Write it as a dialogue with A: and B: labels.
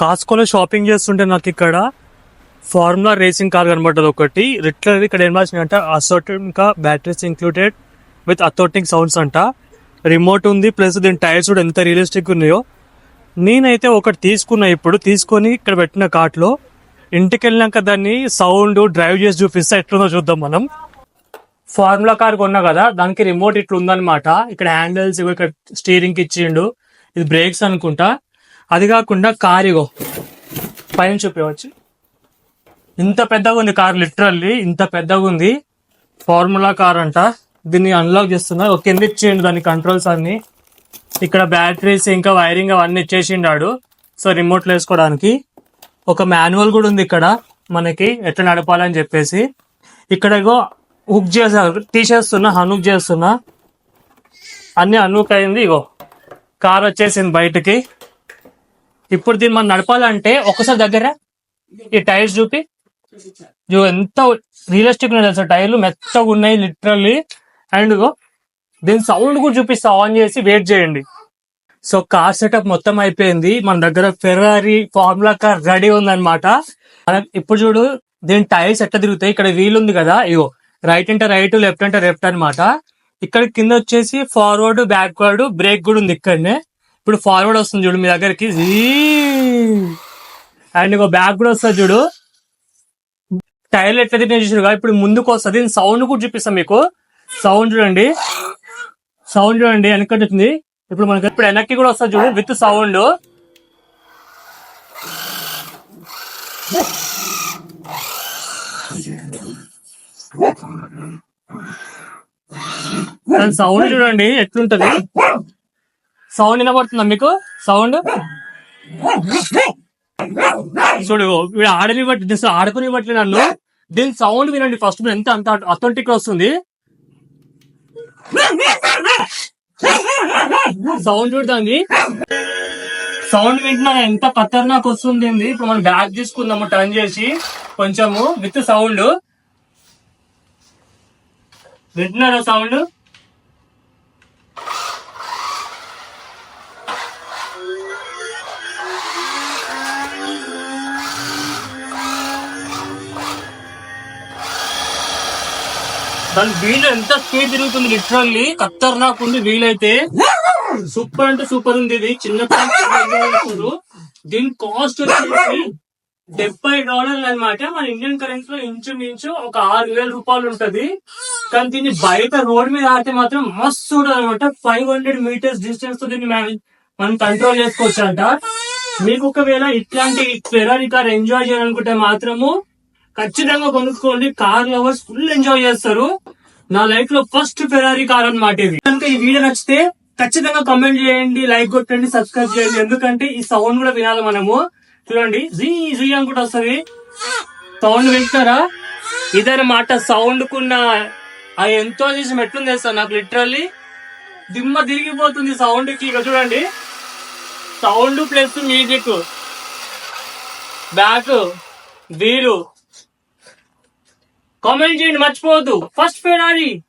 A: కాస్కోలో shopping చేస్తుంటే నాకు ఇక్కడ ఫార్ములా రేసింగ్ కార్ కనబడ్డది ఒకటి. రిట్లర్ ఇక్కడ ఏం రాసింది అంటే? ఇంకా బ్యాటరీస్ ఇంక్లూడెడ్ విత్ అథోటింగ్ సౌండ్స్ అంట. రిమోట్ ఉంది ప్లస్ దీని టైర్స్ కూడా ఎంత రియలిస్టిక్ ఉన్నాయో. నేనైతే ఒకటి తీసుకున్నా ఇప్పుడు. తీసుకొని ఇక్కడ పెట్టిన కార్ట్లో ఇంటికి వెళ్ళినాక దాన్ని సౌండ్ డ్రైవ్ చేసి చూపిస్తే. ఎట్లుందో చూద్దాం మనం. ఫార్ములా కార్ కొన్నా కదా దానికి రిమోట్ ఇట్లా ఉందనమాట ఇక్కడ హ్యాండిల్స్ ఇక్కడ స్టీరింగ్ ఇచ్చిండు. ఇది బ్రేక్స్ అనుకుంటా. అది కాకుండా కార్ ఇగో పైన చూపించవచ్చు ఇంత పెద్దగా ఉంది కార్ లిటరల్లీ ఇంత పెద్దగా ఉంది. ఫార్ములా కార్ అంట. దీన్ని అన్లాక్ చేస్తున్నా ఒక కింద ఇచ్చేయండి దాని కంట్రోల్స్ అన్ని. ఇక్కడ బ్యాటరీస్ ఇంకా వైరింగ్ అవన్నీ ఇచ్చేసిండాడు. సో రిమోట్ వేసుకోవడానికి. ఒక మాన్యువల్ కూడా ఉంది ఇక్కడ. మనకి ఎట్లా నడపాలని చెప్పేసి. ఇక్కడ హుక్ చేసారు తీసేస్తున్నా హనుక్ చేస్తున్నా. అన్ని హనుక్ అయింది ఇగో. కార్ వచ్చేసింది బయటకి. ఇప్పుడు దీన్ని మనం నడపాలంటే ఒకసారి దగ్గర ఈ టైర్స్ చూపి. ఇగో ఎంత రియలిస్టిక్ ఉన్నాయి తెలుసా టైర్లు? మెత్తగా ఉన్నాయి లిటరల్లీ అండ్ దీని సౌండ్ కూడా చూపిస్తా ఆన్ చేసి వెయిట్ చేయండి. సో కార్ సెటప్ మొత్తం అయిపోయింది. మన దగ్గర ఫెరారీ ఫార్ములా కార్ రెడీ ఉందన్నమాట. ఇప్పుడు చూడు దీని టైర్స్ ఎట్లా తిరుగుతాయి? ఇక్కడ వీల్ ఉంది కదా ఇగో రైట్ అంటే రైట్ లెఫ్ట్ అంటే లెఫ్ట్ అన్నమాట. ఇక్కడ కింద వచ్చేసి ఫార్వర్డ్ బ్యాక్వర్డ్ బ్రేక్ కూడా ఉంది ఇక్కడనే. ఇప్పుడు ఫార్వర్డ్ వస్తుంది చూడు మీ దగ్గరికి. అండ్ ఇంకో బ్యాక్ కూడా వస్తుంది చూడు. టైర్లు ఎట్లా తిరిగి చూసారుగా ఇప్పుడు ముందుకు వస్తుంది. సౌండ్ కూడా చూపిస్తాం మీకు. సౌండ్ చూడండి. సౌండ్ చూడండి వెనకటి వచ్చింది ఇప్పుడు మనకి ఇప్పుడు వెనక్కి కూడా వస్తుంది చూడు విత్ సౌండ్ సౌండ్ చూడండి ఎట్లుంటది? సౌండ్ వినబడుతుందా మీకు? సౌండ్ చూడు వీడు ఆడని బట్టి దీని ఆడుకుని బట్టి నన్ను. దీని సౌండ్ వినండి ఫస్ట్ ఎంత అంత అథెంటిక్ వస్తుంది. సౌండ్ చూడండి. సౌండ్ వింటున్నా ఎంత ఖతర్నాక్ వస్తుంది ఇప్పుడు మనం బ్యాక్ తీసుకుందాము టర్న్ చేసి. కొంచెము విత్ సౌండ్ వింటున్నారా సౌండ్ దాని వీల్ ఎంత స్పీడ్ తిరుగుతుంది లిటరల్లీ. ఖతర్నాక్ ఉంది వీల్ అయితే సూపర్ అంటే సూపర్ ఉంది ఇది. చిన్న దీని కాస్ట్ వచ్చేసి డెబ్బై డాలర్లు అన్నమాట. మన ఇండియన్ కరెన్సీ లో ఇంచుమించు ఒక ఆరు వేల రూపాయలు ఉంటది. కానీ దీన్ని బయట రోడ్ మీద ఆడితే మాత్రం మస్తు అనమాట ఫైవ్ హండ్రెడ్ మీటర్స్ డిస్టెన్స్తో దీన్ని మనం- మనం కంట్రోల్ చేసుకోవచ్చు అంట మీకు ఒకవేళ ఇట్లాంటి ఫెరారీ కార్ ఎంజాయ్ చేయాలనుకుంటే మాత్రము ఖచ్చితంగా కొనుక్కోండి. కార్ లవర్స్ ఫుల్ ఎంజాయ్ చేస్తారు. నా లైఫ్లో ఫస్ట్ ఫెరారీ కార్ అన్నమాట ఇది. కనుక ఈ వీడియో నచ్చితే ఖచ్చితంగా కమెంట్ చేయండి లైక్ కొట్టండి సబ్స్క్రైబ్ చేయండి. ఎందుకంటే ఈ సౌండ్ కూడా వినాలి మనము. చూడండి జీ జీ అనుకుంటా వస్తుంది. సౌండ్ వింటారా ఇదనమాట సౌండ్ కున్న ఆ ఎంతో చేసి ఎట్లుంది సార్ నాకు లిటరల్లీ దిమ్మ తిరిగిపోతుంది సౌండ్కి. ఇక చూడండి. Sound plus music back wheel comment చేయండి మర్చిపోవద్దు. First Ferrari.